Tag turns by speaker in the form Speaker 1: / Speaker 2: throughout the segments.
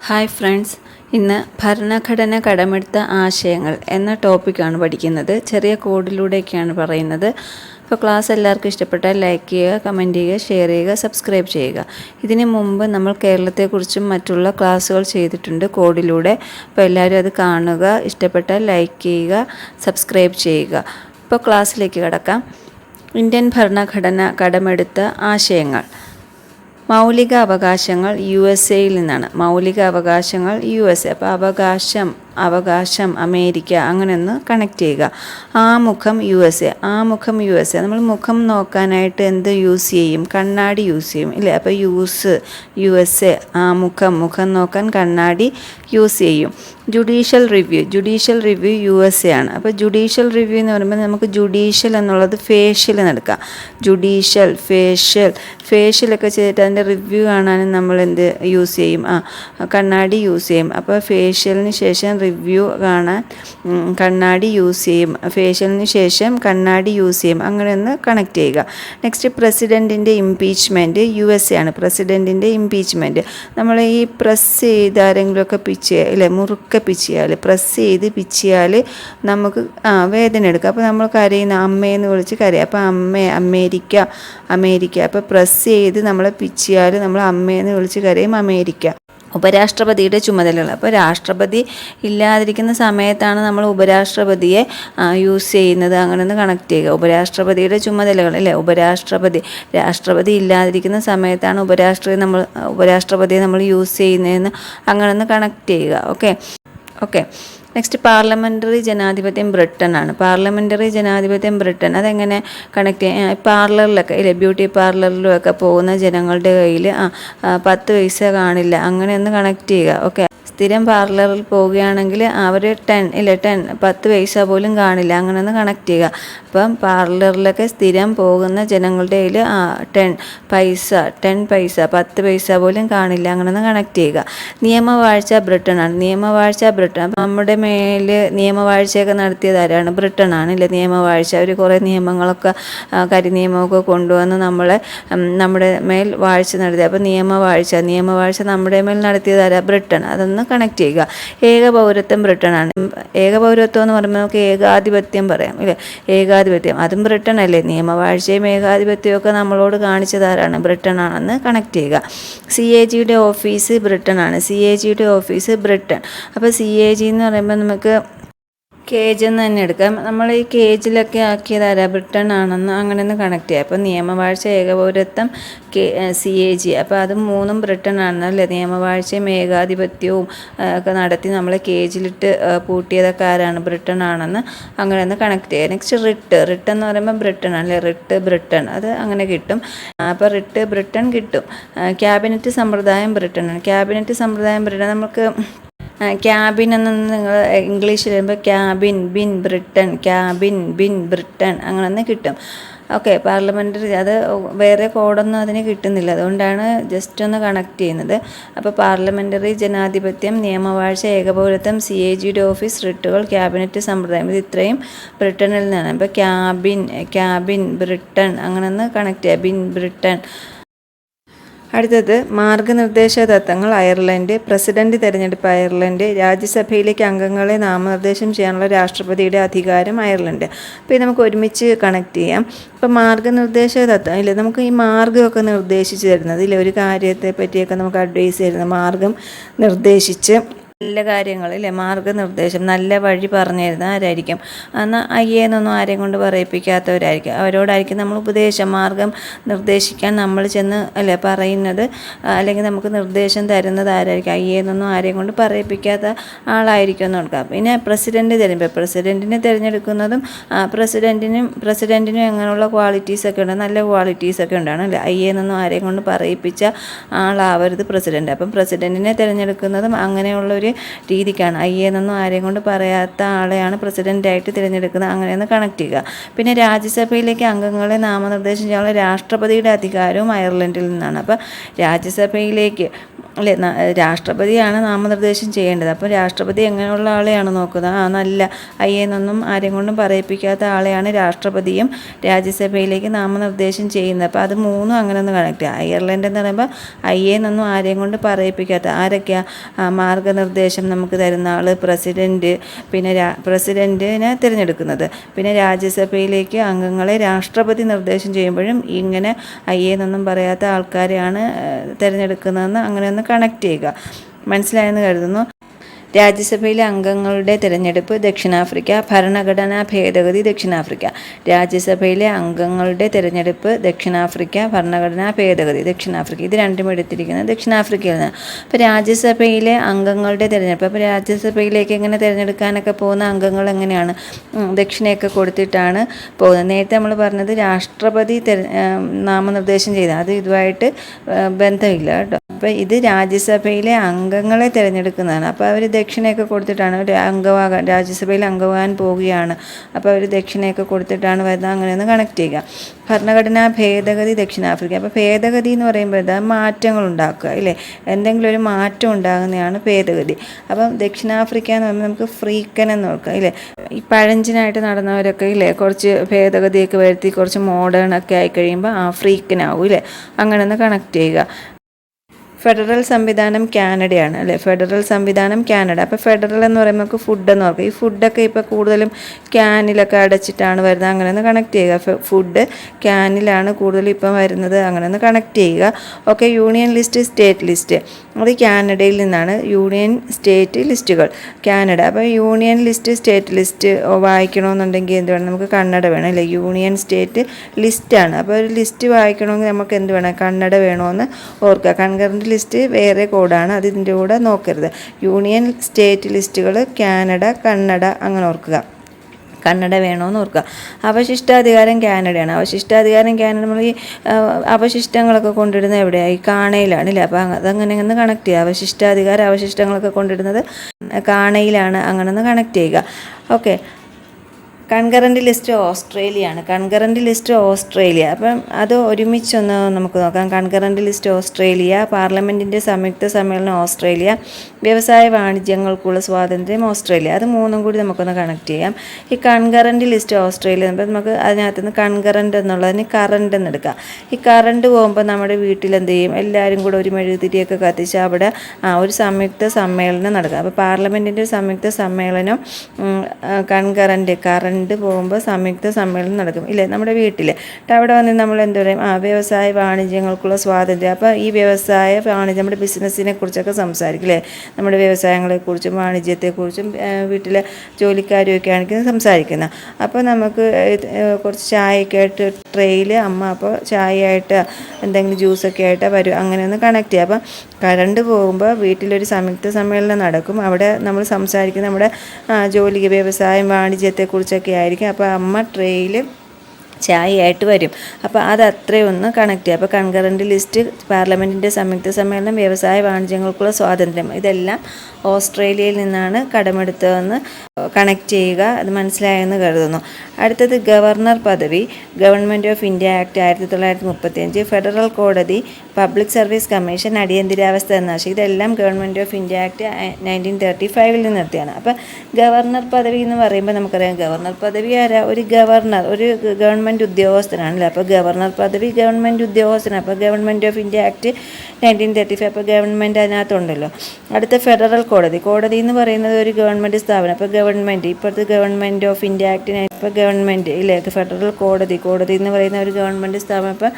Speaker 1: Hi friends. ഇന്ന് ഭരണഘടന കടമെടുത്ത ആശയങ്ങൾ എന്ന ടോപ്പിക്കാണ് പഠിക്കുന്നത്. ചെറിയ കോഡിലൂടെയൊക്കെയാണ് പറയുന്നത്. അപ്പോൾ ക്ലാസ് എല്ലാവർക്കും ഇഷ്ടപ്പെട്ടാൽ ലൈക്ക് ചെയ്യുക കമന്റ് ചെയ്യുക ഷെയർ ചെയ്യുക സബ്സ്ക്രൈബ് ചെയ്യുക. ഇതിന് മുമ്പ് നമ്മൾ കേരളത്തെക്കുറിച്ചും മറ്റുള്ള ക്ലാസ്സുകൾ ചെയ്തിട്ടുണ്ട് കോഡിലൂടെ. അപ്പോൾ എല്ലാവരും അത് കാണുക ഇഷ്ടപ്പെട്ടാൽ ലൈക്ക് ചെയ്യുക സബ്സ്ക്രൈബ് ചെയ്യുക. ഇപ്പോൾ ക്ലാസ്സിലേക്ക് കടക്കാം. ഇന്ത്യൻ ഭരണഘടന കടമെടുത്ത ആശയങ്ങൾ. മൗലിക അവകാശങ്ങൾ യു എസ് എയിൽ നിന്നാണ്. മൗലിക അവകാശങ്ങൾ യു എസ് എ. അപ്പോൾ അവകാശം. അവകാശം അമേരിക്ക അങ്ങനെ കണക്ട് ചെയ്യുക. ആമുഖം യു എസ് എ ആമുഖം യു എസ് എ നമ്മൾ മുഖം നോക്കാനായിട്ട് എന്ത് യൂസ് ചെയ്യും? കണ്ണാടി യൂസ് ചെയ്യും ഇല്ലേ? അപ്പോൾ യൂസ് യു എസ് എ ആമുഖം മുഖം നോക്കാൻ കണ്ണാടി യൂസ് ചെയ്യും. Judicial review judicial review U S A ആണ്. അപ്പോൾ ജുഡീഷ്യൽ റിവ്യൂ എന്ന് പറയുമ്പോൾ നമുക്ക് ജുഡീഷ്യൽ എന്നുള്ളത് ഫേഷ്യൽ നടക്കാം ജുഡീഷ്യൽ ഫേഷ്യൽ ഫേഷ്യലൊക്കെ ചെയ്തിട്ട് അതിന്റെ റിവ്യൂ കാണാനും നമ്മൾ എന്ത് യൂസ് ചെയ്യും? ആ കണ്ണാടി യൂസ് ചെയ്യും. അപ്പോൾ ഫേഷ്യലിന് ശേഷം റിവ്യൂ കാണാൻ കണ്ണാടി യൂസ് ചെയ്യും. ഫേഷ്യലിന് ശേഷം കണ്ണാടി യൂസ് ചെയ്യും. അങ്ങനെ ഒന്ന് കണക്ട് ചെയ്യുക. നെക്സ്റ്റ് പ്രസിഡന്റിന്റെ ഇംപീച്ച്മെന്റ് യു എസ് എ ആണ്. പ്രസിഡന്റിന്റെ ഇംപീച്ച്മെന്റ് നമ്മൾ ഈ പ്രസ് ചെയ്ത് ആരെങ്കിലുമൊക്കെ പിച്ച് അല്ലെ മുറുക്കെ പിച്ചിയാൽ പ്രസ് ചെയ്ത് പിച്ചിയാൽ നമുക്ക് ആ വേദന എടുക്കുക അപ്പോൾ നമ്മൾ കരയുന്ന അമ്മയെന്ന് വിളിച്ച് കരയുക അപ്പോൾ അമ്മ അമേരിക്ക അമേരിക്ക. അപ്പോൾ പ്രസ് ചെയ്ത് നമ്മളെ പിച്ചിയാൽ നമ്മൾ അമ്മയെന്ന് വിളിച്ച് കരയും അമേരിക്ക. ഉപരാഷ്ട്രപതിയുടെ ചുമതലകൾ. അപ്പോൾ രാഷ്ട്രപതി ഇല്ലാതിരിക്കുന്ന സമയത്താണ് നമ്മൾ ഉപരാഷ്ട്രപതിയെ യൂസ് ചെയ്യുന്നത്. അങ്ങനെ ഒന്ന് കണക്ട് ചെയ്യുക. ഉപരാഷ്ട്രപതിയുടെ ചുമതലകൾ അല്ലേ? ഉപരാഷ്ട്രപതി. രാഷ്ട്രപതി ഇല്ലാതിരിക്കുന്ന സമയത്താണ് ഉപരാഷ്ട്രപതി നമ്മൾ ഉപരാഷ്ട്രപതിയെ നമ്മൾ യൂസ് ചെയ്യുന്നതെന്ന് അങ്ങനെ ഒന്ന് കണക്ട് ചെയ്യുക. ഓക്കെ? ഓക്കെ നെക്സ്റ്റ് പാർലമെന്ററി ജനാധിപത്യം ബ്രിട്ടൻ ആണ്. പാർലമെന്ററി ജനാധിപത്യം ബ്രിട്ടൻ അതെങ്ങനെ കണക്ട് ചെയ്യാം? പാർലറിലൊക്കെ ഇല്ലേ? ബ്യൂട്ടി പാർലറിലും പോകുന്ന ജനങ്ങളുടെ കയ്യിൽ പത്ത് പൈസ കാണില്ല. അങ്ങനെ ഒന്ന് കണക്ട് ചെയ്യുക. ഓക്കെ സ്ഥിരം പാർലറിൽ പോവുകയാണെങ്കിൽ അവർ ടെൻ ഇല്ല ടെൻ പത്ത് പൈസ പോലും കാണില്ല. അങ്ങനെ ഒന്ന് കണക്ട് ചെയ്യുക. അപ്പം പാർലറിലൊക്കെ സ്ഥിരം പോകുന്ന ജനങ്ങളുടെ കയ്യിൽ ആ ടെൻ പൈസ ടെൻ പൈസ പത്ത് പൈസ പോലും കാണില്ല. അങ്ങനെ ഒന്ന് കണക്ട് ചെയ്യുക. നിയമവാഴ്ച ബ്രിട്ടനാണ് നിയമവാഴ്ച ബ്രിട്ടൻ. നമ്മുടെ മേൽ നിയമവാഴ്ചയൊക്കെ നടത്തിയത് ആരാണ്? ബ്രിട്ടനാണ് ഇല്ലേ നിയമവാഴ്ച. അവർ കുറേ നിയമങ്ങളൊക്കെ കരി കരിനിയമമൊക്കെ കൊണ്ടുവന്ന് നമ്മളെ നമ്മുടെ മേൽ വാഴ്ച നടത്തി. അപ്പോൾ നിയമവാഴ്ച. നിയമവാഴ്ച നമ്മുടെ മേൽ നടത്തിയത് ആരാ? ബ്രിട്ടൻ. അതൊന്ന് കണക്ട് ചെയ്യുക. ഏക പൗരത്വം ബ്രിട്ടനാണ് ഏക പൗരത്വം എന്ന് പറയുമ്പോൾ നമുക്ക് ഏകാധിപത്യം പറയാം ഇല്ലേ? ഏകാധിപത്യം. അതും ബ്രിട്ടൻ അല്ലേ? നിയമവാഴ്ചയും ഏകാധിപത്യവും ഒക്കെ നമ്മളോട് കാണിച്ചതാരാണ് ബ്രിട്ടനാണെന്ന് കണക്ട് ചെയ്യുക. സി എ ജിയുടെ ഓഫീസ് ബ്രിട്ടനാണ് സി എ ജിയുടെ ഓഫീസ് ബ്രിട്ടൻ അപ്പോൾ സി എ ജി എന്ന് പറയുമ്പോൾ നമുക്ക് കേജ് എന്ന് തന്നെ എടുക്കാം. നമ്മൾ ഈ കേജിലൊക്കെ ആക്കിയത് ആരാ ബ്രിട്ടൺ ആണെന്ന് അങ്ങനെ ഒന്ന് കണക്ട് ചെയ്യാം. അപ്പോൾ നിയമവാഴ്ച ഏകപൗരത്വം കെ സി എ ജി അപ്പോൾ അത് മൂന്നും ബ്രിട്ടൺ ആണെന്നല്ലേ നിയമവാഴ്ചയും ഏകാധിപത്യവും ഒക്കെ നടത്തി നമ്മളെ കേജിലിട്ട് പൂട്ടിയതൊക്കെ ആരാണ്? ബ്രിട്ടൺ ആണെന്ന് അങ്ങനെ ഒന്ന് കണക്ട് ചെയ്യുക നെക്സ്റ്റ് റിട്ട്. റിട്ട് എന്ന് പറയുമ്പോൾ ബ്രിട്ടൺ അല്ലേ? Writ Britain. അത് അങ്ങനെ കിട്ടും. അപ്പോൾ റിട്ട് ബ്രിട്ടൺ കിട്ടും. ക്യാബിനറ്റ് സമ്പ്രദായം ബ്രിട്ടൺ ആണ്. ക്യാബിനറ്റ് സമ്പ്രദായം ബ്രിട്ടൺ. നമുക്ക് ക്യാബിൻ എന്ന് നിങ്ങൾ ഇംഗ്ലീഷിൽ വരുമ്പോൾ cabin bin Britain cabin bin Britain അങ്ങനെ ഒന്ന് കിട്ടും. ഓക്കെ പാർലമെന്ററി അത് വേറെ കോഡൊന്നും അതിന് കിട്ടുന്നില്ല. അതുകൊണ്ടാണ് ജസ്റ്റ് ഒന്ന് കണക്ട് ചെയ്യുന്നത്. അപ്പോൾ പാർലമെന്ററി ജനാധിപത്യം നിയമവാഴ്ച ഏകപൗരത്വം സി എ ജിയുടെ ഓഫീസ് റിട്ടുകൾ ക്യാബിനറ്റ് സമ്പ്രദായം ഇത് ഇത്രയും ബ്രിട്ടനിൽ നിന്നാണ്. അപ്പോൾ ക്യാബിൻ ക്യാബിൻ ബ്രിട്ടൻ അങ്ങനെ ഒന്ന് കണക്ട് ചെയ്യുക. Bin Britain. അടുത്തത് മാർഗനിർദ്ദേശ തത്വങ്ങൾ അയർലൻഡ് പ്രസിഡന്റ് തെരഞ്ഞെടുപ്പ് അയർലൻഡ് രാജ്യസഭയിലേക്ക് അംഗങ്ങളെ നാമനിർദ്ദേശം ചെയ്യാനുള്ള രാഷ്ട്രപതിയുടെ അധികാരം അയർലൻഡ്. അപ്പോൾ ഇത് നമുക്ക് ഒരുമിച്ച് കണക്ട് ചെയ്യാം. ഇപ്പോൾ മാർഗനിർദ്ദേശ തത്വം ഇല്ല? നമുക്ക് ഈ മാർഗമൊക്കെ നിർദ്ദേശിച്ച് തരുന്നത് ഇല്ല? ഒരു കാര്യത്തെ പറ്റിയൊക്കെ നമുക്ക് അഡ്വൈസ് തരുന്ന മാർഗം നിർദ്ദേശിച്ച് നല്ല കാര്യങ്ങൾ അല്ലേ മാർഗനിർദ്ദേശം നല്ല വഴി പറഞ്ഞു തരുന്ന ആരായിരിക്കും? എന്നാൽ അയ്യേന്നൊന്നും ആരെയും കൊണ്ട് പറയിപ്പിക്കാത്തവരായിരിക്കും. അവരോടായിരിക്കും നമ്മൾ ഉപദേശം മാർഗം നിർദ്ദേശിക്കാൻ നമ്മൾ ചെന്ന് അല്ലേ പറയുന്നത്? അല്ലെങ്കിൽ നമുക്ക് നിർദ്ദേശം തരുന്നത് ആരായിരിക്കും? അയ്യേന്നൊന്നും ആരെയും കൊണ്ട് പറയിപ്പിക്കാത്ത ആളായിരിക്കും എന്ന് കൊടുക്കാം പിന്നെ പ്രസിഡന്റ് തിരഞ്ഞെടുപ്പ്. പ്രസിഡന്റിനെ തിരഞ്ഞെടുക്കുന്നതും പ്രസിഡന്റിനും പ്രസിഡന്റിനും എങ്ങനെയുള്ള ക്വാളിറ്റീസ് ഒക്കെ ഉണ്ട്? നല്ല ക്വാളിറ്റീസ് ഒക്കെ ഉണ്ടാണ് അല്ലേ? അയ്യേന്നൊന്നും ആരെയും കൊണ്ട് പറയിപ്പിച്ച ആളാവരുത് പ്രസിഡന്റ് അപ്പം പ്രസിഡന്റിനെ തിരഞ്ഞെടുക്കുന്നതും അങ്ങനെയുള്ള രീതിക്കാണ്. ഐ എന്നൊന്നും ആരെയും കൊണ്ട് പറയാത്ത ആളെയാണ് പ്രസിഡന്റായിട്ട് തിരഞ്ഞെടുക്കുന്നത്. അങ്ങനെയൊന്ന് കണക്ട് ചെയ്യുക. പിന്നെ രാജ്യസഭയിലേക്ക് അംഗങ്ങളെ നാമനിർദ്ദേശം ചെയ്യാനുള്ള രാഷ്ട്രപതിയുടെ അധികാരവും അയർലൻഡിൽ നിന്നാണ്. അപ്പോൾ രാജ്യസഭയിലേക്ക് അല്ലേ രാഷ്ട്രപതിയാണ് നാമനിർദ്ദേശം ചെയ്യേണ്ടത്. അപ്പോൾ രാഷ്ട്രപതി എങ്ങനെയുള്ള ആളെയാണ് നോക്കുന്നത്? ആ നല്ല അയ്യെന്നൊന്നും ആരെയും കൊണ്ടും പറയിപ്പിക്കാത്ത ആളെയാണ് രാഷ്ട്രപതിയും രാജ്യസഭയിലേക്ക് നാമനിർദ്ദേശം ചെയ്യുന്നത്. അപ്പോൾ അത് മൂന്നും അങ്ങനെ ഒന്ന് കണക്ട് അയർലൻഡ് എന്ന് പറയുമ്പോൾ അയ്യെന്നൊന്നും ആരെയും കൊണ്ട് പറയിപ്പിക്കാത്ത ആരൊക്കെയാണ് മാർഗനിർദ്ദേശം നമുക്ക് തരുന്ന ആൾ പ്രസിഡന്റ് പിന്നെ പ്രസിഡന്റിനെ തിരഞ്ഞെടുക്കുന്നത്. പിന്നെ രാജ്യസഭയിലേക്ക് അംഗങ്ങളെ രാഷ്ട്രപതി നിർദ്ദേശം ചെയ്യുമ്പോഴും ഇങ്ങനെ അയ്യെന്നൊന്നും പറയാത്ത ആൾക്കാരെയാണ് തിരഞ്ഞെടുക്കുന്നതെന്ന് അങ്ങനെ ഒന്ന് കണക്ട് ചെയ്യുക. മനസ്സിലായെന്ന് കരുതുന്നു. രാജ്യസഭയിലെ അംഗങ്ങളുടെ തിരഞ്ഞെടുപ്പ് ദക്ഷിണാഫ്രിക്ക ഭരണഘടനാ ഭേദഗതി ദക്ഷിണാഫ്രിക്ക. രാജ്യസഭയിലെ അംഗങ്ങളുടെ തിരഞ്ഞെടുപ്പ് ദക്ഷിണാഫ്രിക്ക ഭരണഘടനാ ഭേദഗതി ദക്ഷിണാഫ്രിക്ക. ഇത് രണ്ടും എടുത്തിരിക്കുന്നത് ദക്ഷിണാഫ്രിക്കയിൽ നിന്ന്. അപ്പോൾ രാജ്യസഭയിലെ അംഗങ്ങളുടെ തിരഞ്ഞെടുപ്പ് അപ്പോൾ രാജ്യസഭയിലേക്ക് എങ്ങനെ തിരഞ്ഞെടുക്കാനൊക്കെ പോകുന്ന അംഗങ്ങൾ എങ്ങനെയാണ്? ദക്ഷിണയൊക്കെ കൊടുത്തിട്ടാണ് പോകുന്നത്. നേരത്തെ നമ്മൾ പറഞ്ഞത് രാഷ്ട്രപതി നാമനിർദ്ദേശം ചെയ്ത അത് ഇതുമായിട്ട് ബന്ധമില്ല കേട്ടോ. അപ്പോൾ ഇത് രാജ്യസഭയിലെ അംഗങ്ങളെ തിരഞ്ഞെടുക്കുന്നതാണ്. അപ്പോൾ അവർ ദക്ഷിണയൊക്കെ കൊടുത്തിട്ടാണ് ഒരു അംഗമാകാൻ രാജ്യസഭയിൽ അംഗമാകാൻ പോവുകയാണ്. അപ്പോൾ അവർ ദക്ഷിണയൊക്കെ കൊടുത്തിട്ടാണ് വരുന്നത്. അങ്ങനെയൊന്ന് കണക്ട് ചെയ്യുക. ഭരണഘടനാ ഭേദഗതി ദക്ഷിണാഫ്രിക്ക. അപ്പോൾ ഭേദഗതി എന്ന് പറയുമ്പോൾ മാറ്റങ്ങൾ ഉണ്ടാക്കുക ഇല്ലേ എന്തെങ്കിലും ഒരു മാറ്റം ഉണ്ടാകുന്നതാണ് ഭേദഗതി. അപ്പം ദക്ഷിണാഫ്രിക്ക എന്ന് പറയുമ്പോൾ നമുക്ക് ഫ്രീക്കൻ എന്ന് നോക്കുക ഇല്ലേ ഈ പഴഞ്ചിനായിട്ട് നടന്നവരൊക്കെ ഇല്ലേ? കുറച്ച് ഭേദഗതിയൊക്കെ വരുത്തി കുറച്ച് മോഡേൺ ഒക്കെ ആയി കഴിയുമ്പോൾ ആ ഫ്രീക്കനാവും ഇല്ലേ? അങ്ങനെ ഒന്ന് കണക്ട് ചെയ്യുക. ഫെഡറൽ സംവിധാനം കാനഡയാണ് അല്ലേ? ഫെഡറൽ സംവിധാനം കാനഡ. അപ്പോൾ ഫെഡറൽ എന്ന് പറയുമ്പോൾ നമുക്ക് ഫുഡ് എന്ന് പറയും ഈ ഫുഡൊക്കെ ഇപ്പോൾ കൂടുതലും ക്യാനിലൊക്കെ അടച്ചിട്ടാണ് വരുന്നത്. അങ്ങനെ ഒന്ന് കണക്ട് ചെയ്യുക. ഫുഡ് ക്യാനിലാണ് കൂടുതലും ഇപ്പം വരുന്നത്. അങ്ങനെ ഒന്ന് കണക്ട് ചെയ്യുക. Okay union list state list അത് കാനഡയിൽ നിന്നാണ് യൂണിയൻ സ്റ്റേറ്റ് ലിസ്റ്റുകൾ കാനഡ. അപ്പോൾ യൂണിയൻ ലിസ്റ്റ് സ്റ്റേറ്റ് ലിസ്റ്റ് വായിക്കണമെന്നുണ്ടെങ്കിൽ എന്ത് വേണം? നമുക്ക് കന്നഡ വേണം അല്ലേ? യൂണിയൻ സ്റ്റേറ്റ് ലിസ്റ്റാണ് അപ്പോൾ ഒരു ലിസ്റ്റ് വായിക്കണമെങ്കിൽ നമുക്ക് എന്ത് വേണം? കന്നഡ വേണമെന്ന് ഓർക്കുക. കൺകറന്റ് ലിസ്റ്റ് വേറെ കോഡാണ് അത് ഇതിന്റെ കൂടെ നോക്കരുത്. യൂണിയൻ സ്റ്റേറ്റ് ലിസ്റ്റുകൾ കാനഡ കന്നഡ അങ്ങനെ ഓർക്കുക. കന്നഡ വേണമെന്ന് ഓർക്കുക. അവശിഷ്ടാധികാരം കാനഡയാണ്. അവശിഷ്ടാധികാരം കാനഡ നമ്മൾ ഈ അവശിഷ്ടങ്ങളൊക്കെ കൊണ്ടിടുന്നത് എവിടെയാണ് ഈ കാണയിലാണ് ഇല്ലേ അപ്പോൾ അതങ്ങനെ ഒന്ന് കണക്ട് ചെയ്യുക. അവശിഷ്ടാധികാരം അവശിഷ്ടങ്ങളൊക്കെ കൊണ്ടിടുന്നത് കാണയിലാണ്. അങ്ങനെ ഒന്ന് കണക്ട് ചെയ്യുക. ഓക്കെ കൺകറന്റ് ലിസ്റ്റ് ഓസ്ട്രേലിയ ആണ് കൺകറന്റ് ലിസ്റ്റ് ഓസ്ട്രേലിയ. അപ്പം അത് ഒരുമിച്ചൊന്ന് നമുക്ക് നോക്കാം. കൺകറന്റ് ലിസ്റ്റ് ഓസ്ട്രേലിയ പാർലമെന്റിന്റെ സംയുക്ത സമ്മേളനം ഓസ്ട്രേലിയ വ്യവസായ വാണിജ്യങ്ങൾക്കുള്ള സ്വാതന്ത്ര്യം ഓസ്ട്രേലിയ. അത് മൂന്നും കൂടി നമുക്കൊന്ന് കണക്ട് ചെയ്യാം. ഈ കൺകറന്റ് ലിസ്റ്റ് ഓസ്ട്രേലിയ അപ്പം നമുക്ക് അതിനകത്ത് നിന്ന് എന്നുള്ളതിന് കറണ്ട് എന്ന് എടുക്കാം. ഈ കറണ്ട് പോകുമ്പോൾ നമ്മുടെ വീട്ടിലെന്ത് ചെയ്യും? എല്ലാവരും കൂടെ ഒരു മെഴുകുതിരിയൊക്കെ കത്തിച്ച് അവിടെ ഒരു സംയുക്ത സമ്മേളനം നടക്കുക അപ്പോൾ പാർലമെന്റിന്റെ സംയുക്ത സമ്മേളനം കൺകറന്റ് കറണ്ട് പോകുമ്പോൾ സംയുക്ത സമ്മേളനം നടക്കും. ഇല്ലേ? നമ്മുടെ വീട്ടിൽ എന്നിട്ട് അവിടെ വന്ന് നമ്മൾ എന്താ പറയും? ആ വ്യവസായ വാണിജ്യങ്ങൾക്കുള്ള സ്വാതന്ത്ര്യം. അപ്പോൾ ഈ വ്യവസായ വാണിജ്യം നമ്മുടെ ബിസിനസ്സിനെ കുറിച്ചൊക്കെ സംസാരിക്കും അല്ലേ നമ്മുടെ വ്യവസായങ്ങളെക്കുറിച്ചും വാണിജ്യത്തെക്കുറിച്ചും വീട്ടിലെ ജോലിക്കാരുമൊക്കെ ആണെങ്കിൽ സംസാരിക്കുന്നത് അപ്പോൾ നമുക്ക് കുറച്ച് ചായയൊക്കെ ആയിട്ട് ട്രെയിൽ അമ്മ അപ്പോൾ ചായ ആയിട്ട് എന്തെങ്കിലും ജ്യൂസൊക്കെ ആയിട്ട് വരും. അങ്ങനെ ഒന്ന് കണക്ട് ചെയ്യുക അപ്പം കറണ്ട് പോകുമ്പോൾ വീട്ടിലൊരു സംയുക്ത സമ്മേളനം നടക്കും. അവിടെ നമ്മൾ സംസാരിക്കുന്ന നമ്മുടെ ജോലി വ്യവസായം വാണിജ്യത്തെക്കുറിച്ചൊക്കെ ആയിരിക്കും. അപ്പോൾ അമ്മ ട്രെയിൽ ചായയായിട്ട് വരും. അപ്പോൾ അത് അത്രയും ഒന്ന് കണക്ട് ചെയ്യുക അപ്പോൾ കൺകറന്റ് ലിസ്റ്റ് പാർലമെന്റിന്റെ സംയുക്ത സമ്മേളനം വ്യവസായ വാണിജ്യങ്ങൾക്കുള്ള സ്വാതന്ത്ര്യം ഇതെല്ലാം ഓസ്ട്രേലിയയിൽ നിന്നാണ് കടമെടുത്തതെന്ന് കണക്ട് ചെയ്യുക അത് മനസ്സിലായെന്ന് കരുതുന്നു. അടുത്തത് ഗവർണർ പദവി ഗവൺമെന്റ് ഓഫ് ഇന്ത്യ ആക്ട് ആയിരത്തി തൊള്ളായിരത്തി മുപ്പത്തിയഞ്ച് ഫെഡറൽ കോടതി പബ്ലിക് സർവീസ് കമ്മീഷൻ അടിയന്തരാവസ്ഥ എന്ന ആശയം ഇതെല്ലാം government of India act nineteen thirty ഫൈവിൽ നിന്ന് നിർത്തിയാണ് അപ്പോൾ ഗവർണർ പദവി എന്ന് പറയുമ്പോൾ നമുക്കറിയാം ഗവർണർ പദവി ആരാ? ഒരു ഗവർണർ ഒരു ഗവൺമെന്റ് ഉദ്യോഗസ്ഥനാണല്ലോ? അപ്പോൾ ഗവർണർ പദവി ഗവൺമെന്റ് ഉദ്യോഗസ്ഥനാണ്. അപ്പോൾ government of India act nineteen thirty five അപ്പോൾ ഗവൺമെന്റ് അതിനകത്തുണ്ടല്ലോ. അടുത്ത ഫെഡറൽ കോടതി. കോടതി എന്ന് പറയുന്നത് ഒരു ഗവൺമെന്റ് സ്ഥാപനം. അപ്പോൾ ഗവൺമെന്റ് ഇപ്പോഴത്തെ ഗവൺമെന്റ് ഓഫ് ഇന്ത്യ ആക്ടിന് ഇപ്പോൾ ഗവൺമെന്റ് ഇല്ലേ? ഫെഡറൽ കോടതി. കോടതി എന്ന് പറയുന്ന ഒരു ഗവൺമെന്റ് സ്ഥാപനം ഇപ്പോൾ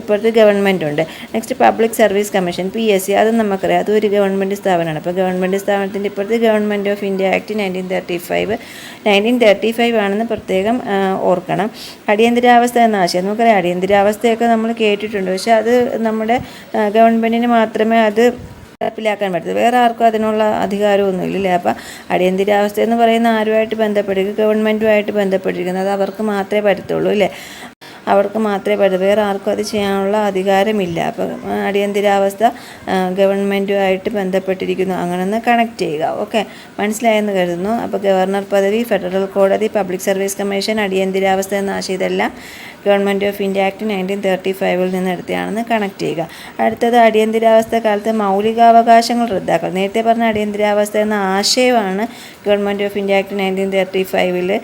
Speaker 1: ഇപ്പോഴത്തെ ഗവൺമെന്റ് ഉണ്ട്. Next public service commission P S C അതും നമുക്കറിയാം. അതും ഒരു ഗവൺമെന്റ് സ്ഥാപനമാണ്. അപ്പോൾ ഗവൺമെന്റ് സ്ഥാപനത്തിന്റെ ഇപ്പോഴത്തെ government of India act nineteen thirty five nineteen thirty five ആണെന്ന് പ്രത്യേകം ഓർക്കണം. അടിയന്തരാവസ്ഥ എന്ന ആശയം. നമുക്കറിയാം അടിയന്തരാവസ്ഥയൊക്കെ നമ്മൾ കേട്ടിട്ടുണ്ട്. പക്ഷേ അത് നമ്മുടെ ആ, ഗവൺമെന്റിന് മാത്രമേ അത് നടപ്പിലാക്കാൻ പറ്റത്തുള്ളൂ. വേറെ ആർക്കും അതിനുള്ള അധികാരമൊന്നും ഇല്ലല്ലേ അപ്പം അടിയന്തരാവസ്ഥ എന്ന് പറയുന്ന ആരുമായിട്ട് ബന്ധപ്പെട്ടിരിക്കും? ഗവൺമെന്റുമായിട്ട് ബന്ധപ്പെട്ടിരിക്കുന്നത് അവർക്ക് മാത്രമേ പറ്റത്തുള്ളൂ അല്ലേ? അവർക്ക് മാത്രമേ പറ്റൂ. വേറെ ആർക്കും അത് ചെയ്യാനുള്ള അധികാരമില്ല. അപ്പോൾ അടിയന്തരാവസ്ഥ ഗവൺമെന്റുമായിട്ട് ബന്ധപ്പെട്ടിരിക്കുന്നു. അങ്ങനെ ഒന്ന് കണക്ട് ചെയ്യുക. ഓക്കെ മനസ്സിലായെന്ന് കരുതുന്നു. അപ്പോൾ ഗവർണർ പദവി ഫെഡറൽ കോടതി പബ്ലിക് സർവീസ് കമ്മീഷൻ അടിയന്തരാവസ്ഥ എന്ന ആശയം government of India act nineteen thirty ഫൈവിൽ നിന്ന് എടുത്തതാണെന്ന് കണക്ട് ചെയ്യുക. അടുത്തത് അടിയന്തരാവസ്ഥ കാലത്ത് മൗലികാവകാശങ്ങൾ റദ്ദാക്കൽ നേരത്തെ പറഞ്ഞ അടിയന്തരാവസ്ഥ എന്ന ആശയമാണ് government of India act nineteen thirty ഫൈവിൽ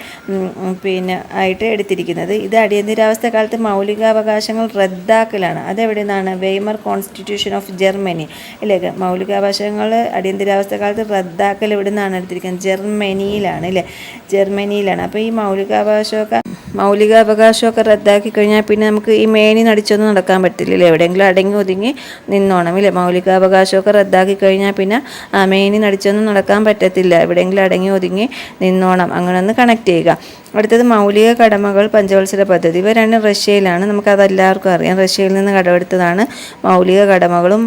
Speaker 1: പിന്നെ ആയിട്ട് എടുത്തിരിക്കുന്നത്. ഇത് അടിയന്തരാവസ്ഥ കാലത്ത് മൗലികാവകാശങ്ങൾ റദ്ദാക്കലാണ്. അതെവിടെ നിന്നാണ് വെയ്മർ കോൺസ്റ്റിറ്റ്യൂഷൻ ഓഫ് ജർമ്മനി. അല്ലേ മൗലികാവകാശങ്ങൾ അടിയന്തരാവസ്ഥ കാലത്ത് റദ്ദാക്കൽ എവിടെ നിന്നാണ് എടുത്തിരിക്കുന്നത്? ജർമ്മനിയിലാണ് അല്ലേ ജർമ്മനിയിലാണ്. അപ്പോൾ ഈ മൗലികാവകാശമൊക്കെ മൗലികാവകാശമൊക്കെ റദ്ദാക്കി കഴിഞ്ഞാൽ പിന്നെ നമുക്ക് ഈ മേനി നടിച്ചൊന്നും നടക്കാൻ പറ്റില്ല എവിടെയെങ്കിലും അടങ്ങി ഒതുങ്ങി നിന്നോണം ഇല്ലേ? മൗലികാവകാശമൊക്കെ റദ്ദാക്കി കഴിഞ്ഞാൽ പിന്നെ മേനി നടിച്ചൊന്നും നടക്കാൻ പറ്റത്തില്ല. എവിടെയെങ്കിലും അടങ്ങി ഒതുങ്ങി നിന്നോണം. അങ്ങനെ ഒന്ന് കണക്ട് ചെയ്യുക. അടുത്തത് മൗലിക കടമകൾ പഞ്ചവത്സര പദ്ധതി. ഇവ രണ്ടും റഷ്യയിലാണ്. നമുക്കത് എല്ലാവർക്കും അറിയാം. റഷ്യയിൽ നിന്ന് കടമെടുത്തതാണ് മൗലിക കടമകളും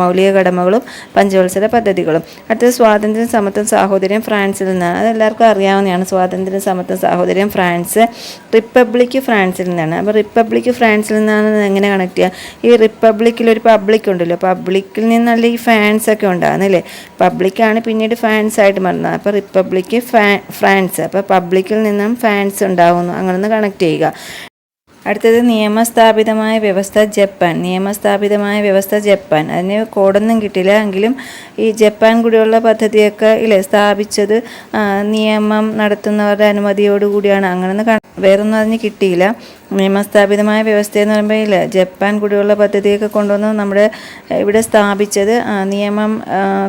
Speaker 1: മൗലിക കടമകളും പഞ്ചവത്സര പദ്ധതികളും. അടുത്തത് സ്വാതന്ത്ര്യം സമത്വം സാഹോദര്യം ഫ്രാൻസിൽ നിന്നാണ്. അത് എല്ലാവർക്കും അറിയാവുന്നതാണ് സ്വാതന്ത്ര്യം സമത്വം സാഹോദര്യം ഫ്രാൻസ്. റിപ്പബ്ലിക് ഫ്രാൻസിൽ നിന്നാണ്. അപ്പോൾ റിപ്പബ്ലിക് ഫ്രാൻസിൽ നിന്നാണ് എങ്ങനെ കണക്ട് ചെയ്യുക? ഈ റിപ്പബ്ലിക്കിൽ ഒരു പബ്ലിക് ഉണ്ടല്ലോ. പബ്ലിക്കിൽ നിന്നല്ല ഈ ഫാൻസ് ഒക്കെ ഉണ്ടാകുന്നല്ലേ പബ്ലിക്കാണ് പിന്നീട് ഫാൻസ് ആയിട്ട് മാറുന്നത്. അപ്പോൾ റിപ്പബ്ലിക് ഫ്രാൻസ്. അപ്പോൾ പബ്ലിക്കിൽ നിന്നും ഫാൻസ് ഉണ്ടാവുന്നു. അങ്ങനെ ഒന്ന് കണക്ട് ചെയ്യുക. അടുത്തത് നിയമസ്ഥാപിതമായ വ്യവസ്ഥ ജപ്പാൻ. നിയമസ്ഥാപിതമായ വ്യവസ്ഥ ജപ്പാൻ. അതിന് കോഡൊന്നും കിട്ടില്ല എങ്കിലും ഈ ജപ്പാൻ കൂടിയുള്ള പദ്ധതിയൊക്കെ ഇല്ലേ? സ്ഥാപിച്ചത് നിയമം നടത്തുന്നവരുടെ അനുമതിയോടുകൂടിയാണ് അങ്ങനെയൊന്നും കാണ വേറൊന്നും അതിന് കിട്ടിയില്ല. നിയമസ്ഥാപിതമായ വ്യവസ്ഥയെന്ന് പറയുമ്പോൾ ഇല്ല? ജപ്പാൻ കൂടിയുള്ള പദ്ധതിയൊക്കെ കൊണ്ടുവന്ന് നമ്മുടെ ഇവിടെ സ്ഥാപിച്ചത് നിയമം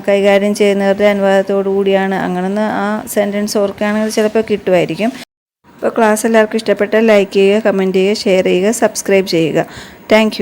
Speaker 1: കൈകാര്യം ചെയ്യുന്നവരുടെ അനുവാദത്തോടു കൂടിയാണ്. അങ്ങനെയൊന്ന് ആ സെന്റൻസ് ഓർക്കുകയാണെങ്കിൽ ചിലപ്പോൾ കിട്ടുമായിരിക്കും. അപ്പോൾ ക്ലാസ് എല്ലാവർക്കും ഇഷ്ടപ്പെട്ടാൽ ലൈക്ക് ചെയ്യുക കമന്റ് ചെയ്യുക ഷെയർ ചെയ്യുക സബ്സ്ക്രൈബ് ചെയ്യുക. താങ്ക്